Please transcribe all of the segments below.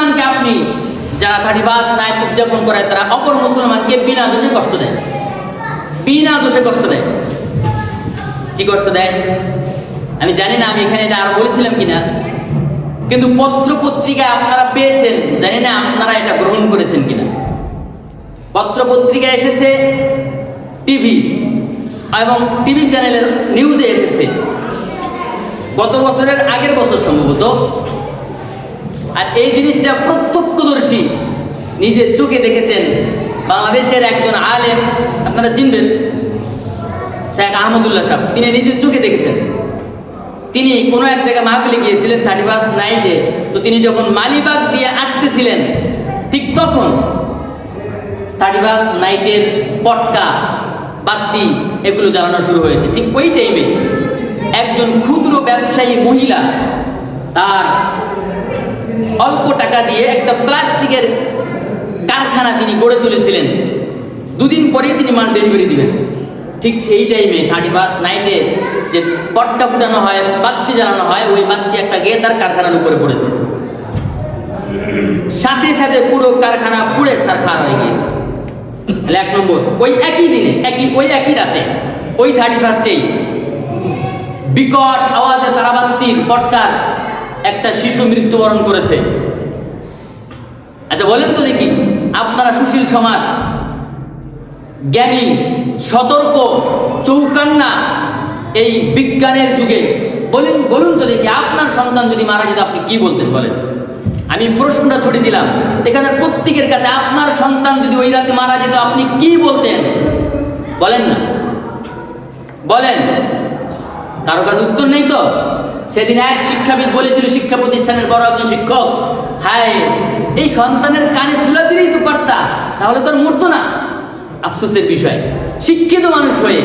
মুসলমানকে আপনি যারা থার্টি ফার্স্ট নাইট উদযাপন করে তারা অপর মুসলমানকে বিনা দোষে কষ্ট দেয়। বিনা দোষে কষ্ট দেয়। কি কষ্ট দেয়? আমি জানি না, আমি এখানে এটা আর বলেছিলাম কিনা। কিন্তু পত্র পত্রিকায় আপনারা পেয়েছেন, জানি না আপনারা এটা গ্রহণ করেছেন কিনা। পত্র পত্রিকায় এসেছে টিভি এবং টিভি চ্যানেলের নিউজে এসেছে। গত বছরের আগের বছর সম্ভবত আর এই জিনিসটা প্রত্যক্ষদর্শী নিজের চোখে দেখেছেন। বাংলাদেশের একজন আলেম, আপনারা চিনবেন, শেখ আহমদুল্লাহ সাহেব, তিনি নিজের চোখে দেখেছেন। তিনি কোনো এক জায়গায় মাহফিলে গিয়েছিলেন থার্টি ফার্স্ট নাইটে তো তিনি যখন মালিবাগ দিয়ে আসতেছিলেন, ঠিক তখন থার্টি ফার্স্ট নাইটের পটকা, বাতি এগুলো জ্বালানো শুরু হয়েছে। ঠিক ওই টাইমে একজন ক্ষুদ্র ব্যবসায়ী মহিলা, তার অল্প টাকা দিয়ে একটা প্লাস্টিকের কারখানা তিনি গড়ে তুলেছিলেন। দুদিন পরেই তিনি মাল ডেলিভারি দিবেন। ঠিক সেই টাইমে থার্টি ফার্স্ট নাইটে যে পটকা ফুটানো হয় বাতি জ্বালানো হয়, ওই বাতি একটা গিয়ে তার কারখানার উপরে পড়েছে। সাথে সাথে পুরো কারখানা পুড়ে সারখার হয়ে গিয়েছে। এক নম্বর, ওই একই দিনে, একই, ওই একই রাতে, ওই থার্টি ফার্স্টেই বিকট আওয়াজে তারাবাত্তির পটকার একটা শিশু মৃত্যুবরণ করেছে। আচ্ছা বলেন তো দেখি, আপনারা সুশীল সমাজ, জ্ঞানী, সতর্ক, চৌকান্না, এই বিজ্ঞানের যুগে, বলেন, বলুন তো দেখি, আপনার সন্তান যদি মারা যেত, আপনি কি বলতেন বলেন? আমি প্রশ্নটা ছুটি দিলাম। এখানে প্রত্যেকের কাছে আপনার সন্তান যদি ওই রাতে মারা যেত, আপনি কি বলতেন? বলেন না। বলেন। কারও কাছে উত্তর নেই তো? সেদিন এক শিক্ষাবিদ বলেছিল, শিক্ষা প্রতিষ্ঠানের বড় একজন শিক্ষক। হায়, এই সন্তানের কানে তুলা দিলেই তো পারতা তাহলে তো আর মরতো না? আফসোসের বিষয়। শিক্ষিত মানুষ হয়ে,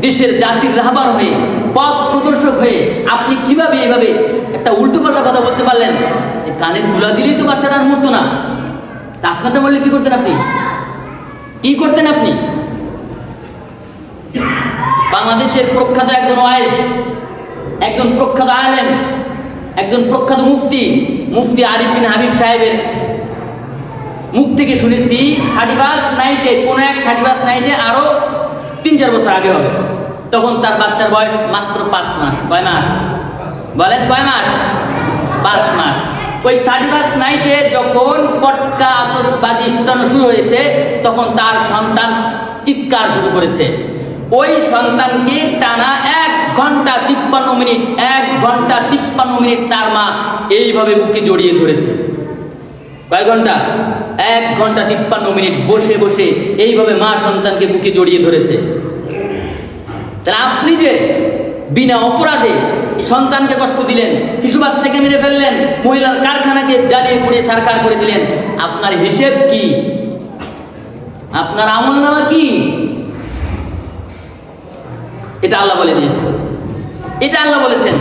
দেশের জাতির রাহবার হয়ে, পথ প্রদর্শক হয়ে, আপনি কীভাবে এইভাবে একটা উল্টোপাল্টা কথা বলতে পারলেন? যে কানে তুলা দিলেই তো বাচ্চাটা আর মরতো না। তা আপনারটা বললে কি করতেন আপনি? কি করতেন আপনি? বাংলাদেশের প্রখ্যাত একজন ওয়াইস একজন প্রখ্যাত আলেম, একজন প্রখ্যাত মুফতি মুফতি আরিফ বিন হাবিব সাহেবের মুখ থেকে শুনেছি থার্টি ফার্স্ট নাইটে কোনো এক থার্টি ফার্স্ট নাইটে আরও তিন চার বছর আগে হবে। তখন তার বাচ্চার বয়স মাত্র পাঁচ মাস। কয় মাস? বলেন কয় মাস? পাঁচ মাস। ওই থার্টি ফার্স্ট নাইটে যখন পটকা আতসবাজি ফুটানো শুরু হয়েছে, তখন তার সন্তান চিৎকার শুরু করেছে। ওই সন্তানকে টানা এক ঘণ্টা তিপ্পান্ন মিনিট, এক ঘণ্টা তিপ্পান্ন মিনিট তার মা এইভাবে বুকে জড়িয়ে ধরেছে। কয় ঘণ্টা? এক ঘণ্টা তিপ্পান্ন মিনিট বসে বসে এইভাবে মা সন্তানকে বুকে জড়িয়ে ধরেছে। তাহলে আপনি যে বিনা অপরাধে সন্তানকে কষ্ট দিলেন, শিশু বাচ্চাকে মেরে ফেললেন, মহিলার কারখানাকে জ্বালিয়ে পুড়িয়ে সারকার করে দিলেন, আপনার হিসেব কি? আপনার আমল নামা কি? এটা আল্লাহ বলে দিয়েছে এটা আল্লাহ বলেছেন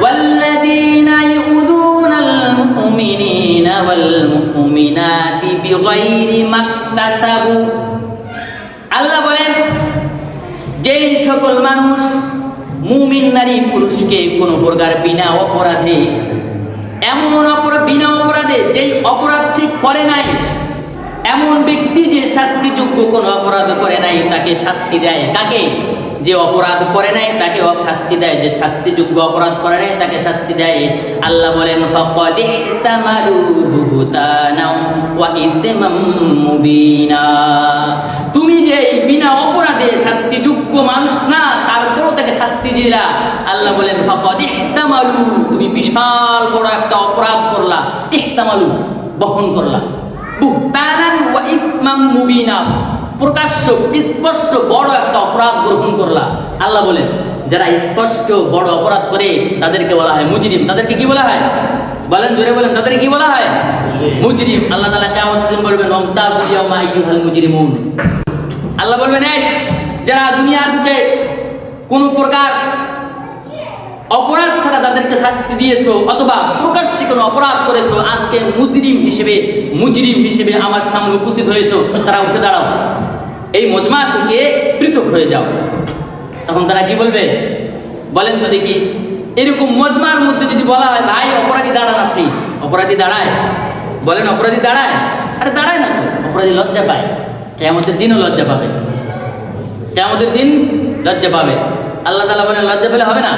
والذين يؤذون المؤمنين والمؤمنات بغير ما اكتسبوا আল্লাহ বলেন যেই সকল মানুষ মুমিন নারী পুরুষকে কোনো প্রকার বিনা অপরাধে এমন অপরাধ বিনা অপরাধে যেই অপরাধ সে করে নাই এমন ব্যক্তি যে শাস্তিযোগ্য কোনো অপরাধ করে নাই, তাকে শাস্তি দেয় কাকে? যে অপরাধ করে নাই, তাকে শাস্তি দেয়। যে শাস্তিযোগ্য অপরাধ করে নাই, তাকে শাস্তি দেয়। আল্লাহ বলেন তুমি যে বিনা অপরাধে শাস্তিযোগ্য মানুষ না, তারপরও তাকে শাস্তি দিলা। আল্লাহ বলেন, ফাকাদ ইহতামালু, তুমি বিশাল বড় একটা অপরাধ করলা। ইহতামালু, বহন করলা। বুহতানান ওয়া ইসমাম মুবিনা। প্রকাশ্য স্পষ্ট বড় একটা অপরাধ গ্রহণ করলা। আল্লাহ বলেন যারা স্পষ্ট বড় অপরাধ করে তাদেরকে বলা হয় মুজরিম। তাদেরকে কি বলা হয়? বলেন জোরে বলেন তাদেরকে কি বলা হয়? মুজরিম। আল্লাহ তাআলা কিয়ামত দিন বলবেন ওমতাজুল ইয়াউমা আইয়ুহাল মুজরিমুন। আল্লাহ বলবেন এই যারা দুনিয়া থেকে কোনো প্রকার অপরাধ ছাড়া তাদেরকে শাস্তি দিয়েছ অথবা প্রকাশ্যে কোনো অপরাধ করেছ, আজকে মুজরিম হিসেবে মুজরিম হিসেবে আমার সামনে উপস্থিত হয়েছো, তারা উঠে দাঁড়াও। এই মজমা থেকে পৃথক হয়ে যাও। তখন তারা কি বলবে? বলেন তো দেখি। এরকম মজমার মধ্যে যদি বলা হয়, ভাই, অপরাধী দাঁড়ান আপনি। অপরাধী দাঁড়ায়। বলেন, অপরাধী দাঁড়ায়? আরে দাঁড়ায় না তো। অপরাধী লজ্জা পায়। কেমতের দিনও লজ্জা পাবে। কেমতের দিন লজ্জা পাবে। আল্লাহ তালা বলেন, লজ্জা পেলে হবে না?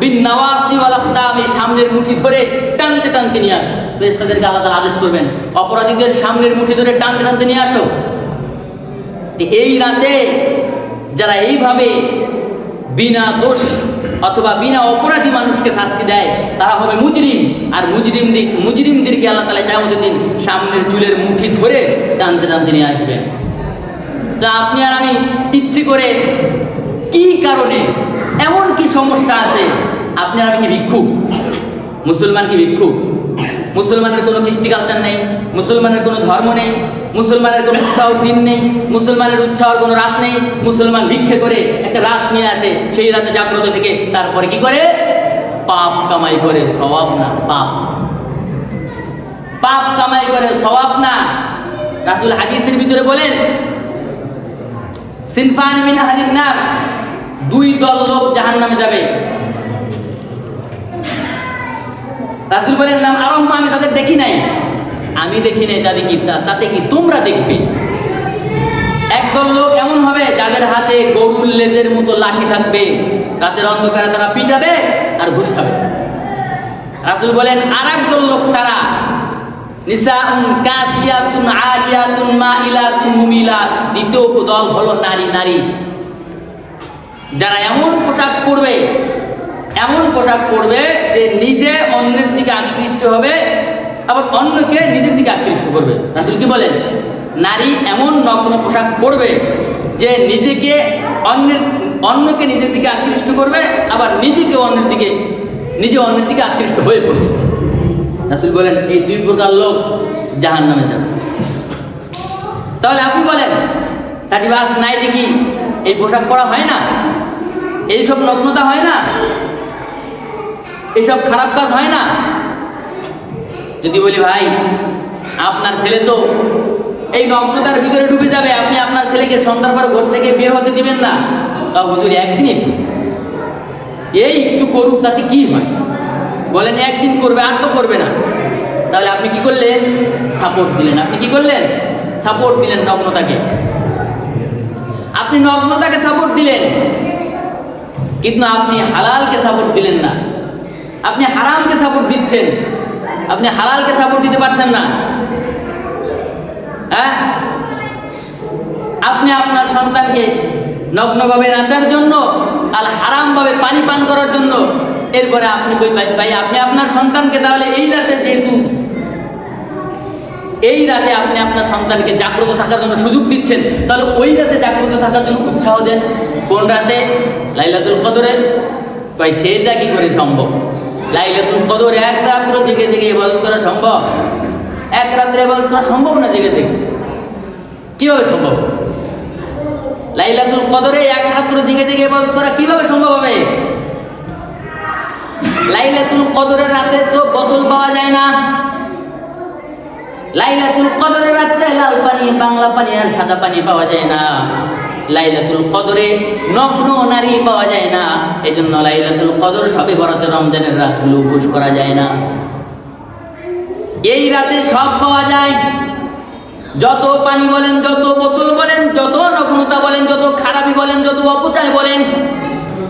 বিন সামনের মুঠি ধরে টানতে টানতে নিয়ে আসো। তাআলা আদেশ করবেন, অপরাধীদের সামনের মুঠি ধরে টানতে টানতে নিয়ে আসো। এই যারা এইভাবে বিনা দোষ অথবা বিনা অপরাধী মানুষকে শাস্তি দেয়, তারা হবে মুজরিম। আর মুজরিম দিক মুজরিমদেরকে আল্লাহ তালা চামতের দিন সামনের চুলের মুঠি ধরে টানতে টানতে নিয়ে আসবেন। তা আপনি আর আমি ইচ্ছে করে কি কারণে এমন কি সমস্যা আছে? আপনি আর আমি কি ভিক্ষুক? মুসলমান কি ভিক্ষুক? মুসলমানের কোনো কৃষ্টি কালচার নেই, মুসলমানের কোনো ধর্ম নেই, মুসলমানের কোনো উৎসাহ দিন নেই, মুসলমানের উৎসাহর কোনো রাত নেই, মুসলমান ভিক্ষে করে একটা রাত নিয়ে আসে, সেই রাতে জাগ্রত থেকে তারপরে কি করে? পাপ কামাই করে স্বভাব না, পাপ। পাপ কামাই করে স্বভাব না। রাসুল হাদিসের ভিতরে বলেন, সিনফান মিন আহলিন নার দুই দল লোক জাহান্নামে যাবে। রাসুল বলেন, নাম আরম্ভ আমি তাদের দেখি নাই। আমি দেখি নাই, তাদের কি তাতে কি তোমরা দেখবে? একদল লোক এমন হবে, যাদের হাতে গরুর লেজের মতো লাঠি থাকবে। রাতের অন্ধকারে তারা পিটাবে আর ঘুষ খাবে। রাসুল বলেন আর একদল লোক তারা দ্বিতীয় দল হলো নারী নারী যারা এমন পোশাক পরবে, এমন পোশাক পরবে যে নিজে অন্যের দিকে আকৃষ্ট হবে, আবার অন্যকে নিজের দিকে আকৃষ্ট করবে। রাসুল কি বলেন? নারী এমন নগ্ন পোশাক পরবে যে নিজেকে অন্যের, অন্যকে নিজের দিকে আকৃষ্ট করবে, আবার নিজেকে অন্যের দিকে, নিজে অন্যের দিকে আকৃষ্ট হয়ে পড়বে। রাসুল বলেন, এই দুই প্রকার লোক জাহান নামে যাবে। তাহলে আপনি বলেন থার্টি বাস নাইটে কি এই পোশাক পরা হয় না? এইসব নগ্নতা হয় না? এইসব খারাপ কাজ হয় না? যদি বলি, ভাই, আপনার ছেলে তো এই নগ্নতার ভিতরে ডুবে যাবে। আপনি আপনার ছেলেকে সন্ধ্যার পর ঘর থেকে বের হতে দিবেন না। তা হুজুর, একদিন একটু। এই একটু করুক, তাতে কি হয়? বলেন, একদিন করবে, আর তো করবে না। তাহলে আপনি কি করলেন? সাপোর্ট দিলেন। আপনি কি করলেন? সাপোর্ট দিলেন নগ্নতাকে। আপনি নগ্নতাকে সাপোর্ট দিলেন। কিন্তু আপনি হালালকে সাপোর্ট দিলেন না। আপনি হারামকে সাপোর্ট দিচ্ছেন। আপনি হালালকে সাপোর্ট দিতে পারছেন না। হ্যাঁ? আপনি আপনার সন্তানকে নগ্নভাবে নাচার জন্য আর হারামভাবে পানি পান করার জন্য এরপরে আপনি ভাই আপনি আপনার সন্তানকে তাহলে এই রাতে যেহেতু এই রাতে আপনি আপনার সন্তানকে জাগ্রত থাকার জন্য সুযোগ দিচ্ছেন, তাহলে ওই রাতে জাগ্রত থাকার জন্য উৎসাহ দেন। কোন রাতে? লাইলাতুল কদরে। ভাই সেটা কি করে সম্ভব? লাইলাতুল কদর এক রাত্র জেগে জেগে ইবাদত করা সম্ভব? এক রাত্রে ইবাদত করা সম্ভব না জেগে জেগে? কীভাবে সম্ভব? লাইলাতুল কদরে এক রাত্র জেগে জেগে ইবাদত করা কীভাবে সম্ভব হবে? লাইলাতুল কদরের রাতে তো বোতল পাওয়া যায় না। লাইলাতুল কদরের রাত্রে লাল পানি, বাংলা পানি আর সাদা পানি পাওয়া যায় না। লাইলাতুল কদরে নগ্ন নারী পাওয়া যায় না। এজন্য লাইলাতুল কদর সবে বরাতে রমজানের রাতগুলো উপোস করা যায় না। এই রাতে সব পাওয়া যায়। যত পানি বলেন, যত বোতল বলেন, যত নগ্নতা বলেন, যত খারাপি বলেন, যত অপচয় বলেন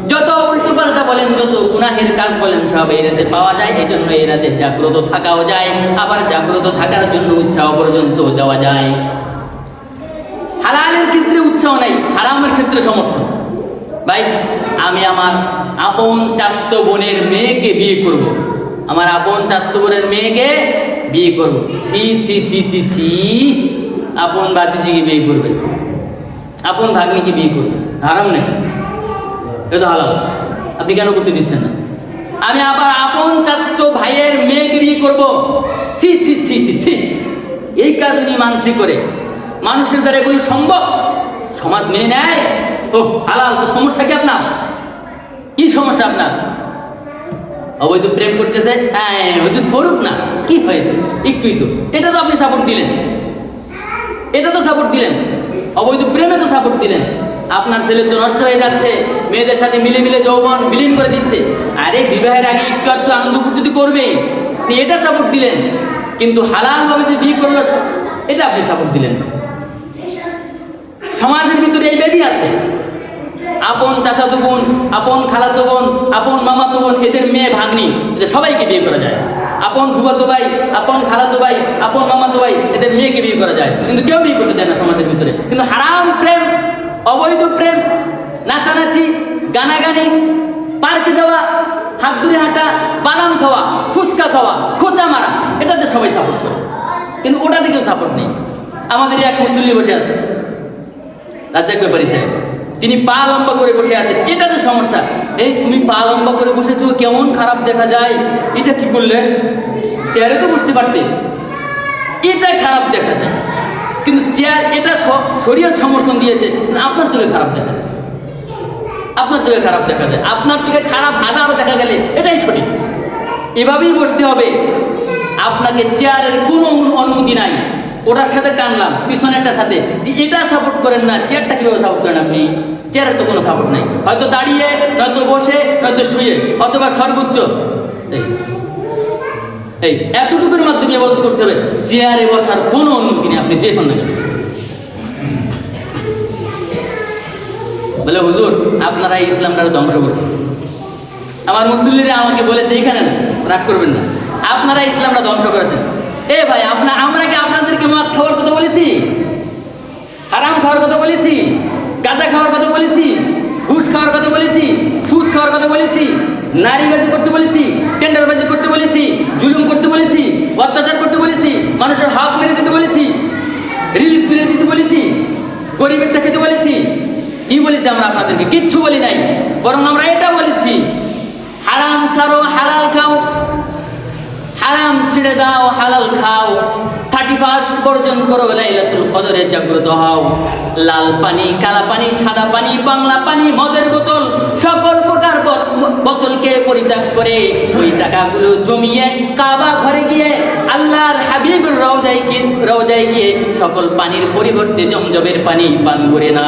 যত উল্টো পাল্টা বলেন, যত গুনাহের কাজ বলেন, সব এই রাতে পাওয়া যায়। এই জন্য এই রাতে জাগ্রত থাকাও যায়, আবার জাগ্রত থাকার জন্য উৎসাহ পর্যন্ত দেওয়া যায়। হালালের ক্ষেত্রে উৎসাহ নেই, হারামের ক্ষেত্রে সমর্থন। ভাই, আমি আমার আপন চাস্ত বোনের মেয়েকে বিয়ে করব। আমার আপন চাস্ত বোনের মেয়েকে বিয়ে করব। ছি ছি ছি ছি ছি, আপন ভাতিজিকে বিয়ে করবে। আপন ভাগ্নিকে বিয়ে করবে। হারাম নেই। এটা হালাল। আপনি কেন করতে দিচ্ছেন না? আমি আবার আপন চাস্ত ভাইয়ের মেয়েকে বিয়ে করব। ছি ছি ছি ছি ছি। এই কাজ উনি মানসিক করে। মানুষের দ্বারা এগুলি সম্ভব? সমাজ মেনে নেয়? ও হালাল, তো সমস্যা কি আপনার? কি সমস্যা আপনার? অবৈধ প্রেম করতেছে? হ্যাঁ হুজুর করুক না। কি হয়েছে? একটুই তো। এটা তো আপনি সাপোর্ট দিলেন। এটা তো সাপোর্ট দিলেন। অবৈধ প্রেমে তো সাপোর্ট দিলেন। আপনার ছেলে তো নষ্ট হয়ে যাচ্ছে, মেয়েদের সাথে মিলে মিলে যৌবন বিলীন করে দিচ্ছে। আরে বিবাহের আগে একটু একটু আনন্দ ফুর্তি করবে, আপনি এটা সাপোর্ট দিলেন। কিন্তু হালালভাবে যে বিয়ে করল, এটা আপনি সাপোর্ট দিলেন সমাজের ভিতরে এই ব্যাধি আছে। আপন চাচাতো বোন, আপন খালাতো বোন, আপন মামাতো বোন, এদের মেয়ে ভাগ্নি, এদের সবাইকে বিয়ে করা যায়। আপন ফুফাতো ভাই, আপন খালাতো ভাই, আপন মামাতো ভাই, এদের মেয়েকে বিয়ে করা যায়। কিন্তু কেউ বিয়ে করতে দেয় না সমাজের ভিতরে। কিন্তু হারাম প্রেম অবৈধ প্রেম, নাচানাচি, গানাগানি, পার্কে যাওয়া, হাত ধরে হাঁটা, বাদাম খাওয়া, ফুচকা খাওয়া, খোঁচা মারা, এটাতে সবাই সাপোর্ট করে। কিন্তু ওটাতে কেউ সাপোর্ট নেই। আমাদের এক মুসল্লি বসে আছে। রাজ্জাক ব্যাপারী সাহেব, তিনি পা লম্বা করে বসে আছে। এটা তো সমস্যা। এই তুমি পা লম্বা করে বসেছো, কেমন খারাপ দেখা যায়? এটা কি করলে? চেয়ারে তো বসতে পারতে। এটা খারাপ দেখা যায়। কিন্তু চেয়ার এটা শরীয়ত সমর্থন দিয়েছে, আপনার চোখে খারাপ দেখা যায়। আপনার চোখে খারাপ দেখা যায়। আপনার চোখে খারাপ হাজারও দেখা গেলে এটাই সঠিক। এভাবেই বসতে হবে। আপনাকে চেয়ারের কোনো অনুমতি নাই। ওটার সাথে টানলাম পিছনেরটার সাথে। এটা সাপোর্ট করেন না, চেয়ারটা কীভাবে সাপোর্ট করেন আপনি? চেয়ারের তো কোনো সাপোর্ট নাই। হয়তো দাঁড়িয়ে, নয়তো বসে, নয়তো শুয়ে, অথবা সর্বোচ্চ। এই, এতটুকুর মাধ্যমে ইবাদত করতে হবে চেয়ারে বসার কোনো অনুমতি নেই, আপনি যে হন না বলে, হুজুর, আপনারা এই ইসলামটার ধ্বংস করছেন। আমার মুসলিমরা আমাকে বলেছে এখানে রাগ করবেন না। আপনারা ইসলামটা ধ্বংস করেছেন। এ ভাই আপনার আমরা কি আপনাদেরকে মদ খাওয়ার কথা বলেছি? হারাম খাওয়ার কথা বলেছি? গাঁজা খাওয়ার কথা বলেছি? ঘুষ খাওয়ার কথা বলেছি? সুদ খাওয়ার কথা বলেছি? নারীবাজি করতে বলেছি টেন্ডারবাজি করতে বলেছি, জুলুম করতে বলেছি, অত্যাচার করতে বলেছি, মানুষের হক মেরে দিতে বলেছি রিলিফ মেরে দিতে বলেছি, গরিবেরটা খেতে বলেছি। কি বলেছি আমরা আপনাদেরকে? কিচ্ছু বলি নাই। বরং আমরা এটা বলেছি, হারাম সারো, হালাল খাও। হারাম ছেড়ে দাও, হালাল খাও। থার্টি ফার্স্ট বর্জন করো লাইলাতুল কদরে, জাগ্রত হও। লাল পানি, কালা পানি, সাদা পানি, বাংলা পানি, মদের বোতল, সকল প্রকার বোতলকে পরিত্যাগ করে ওই টাকাগুলো জমিয়ে কাবা ঘরে গিয়ে আল্লাহর হাবিব রওজায় গিয়ে রওজায় গিয়ে সকল পানির পরিবর্তে জমজমের পানি পান করে না